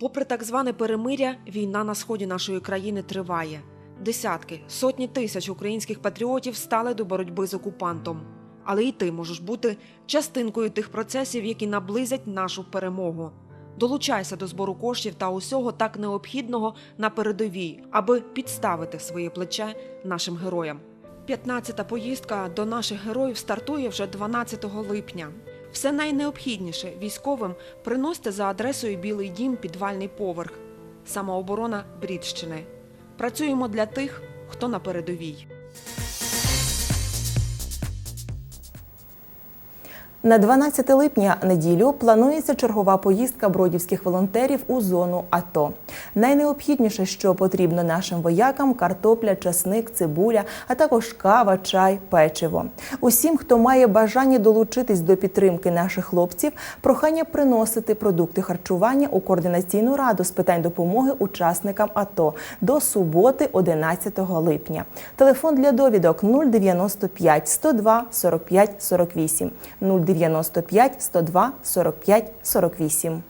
Попри так зване перемиря, війна на сході нашої країни триває. Десятки, сотні тисяч українських патріотів стали до боротьби з окупантом. Але і ти можеш бути частинкою тих процесів, які наблизять нашу перемогу. Долучайся до збору коштів та усього так необхідного на передовій, аби підставити своє плече нашим героям. 15-та поїздка до наших героїв стартує вже 12 липня. Все найнеобхідніше військовим приносьте за адресою Білий Дім, підвальний поверх. Самооборона Брідщини. Працюємо для тих, хто на передовій. На 12 липня неділю планується чергова поїздка бродівських волонтерів у зону АТО. Найнеобхідніше, що потрібно нашим воякам: картопля, часник, цибуля, а також кава, чай, печиво. Усім, хто має бажання долучитись до підтримки наших хлопців, прохання приносити продукти харчування у координаційну раду з питань допомоги учасникам АТО до суботи, 11 липня. Телефон для довідок 095 102 45 48 095 102 45 48.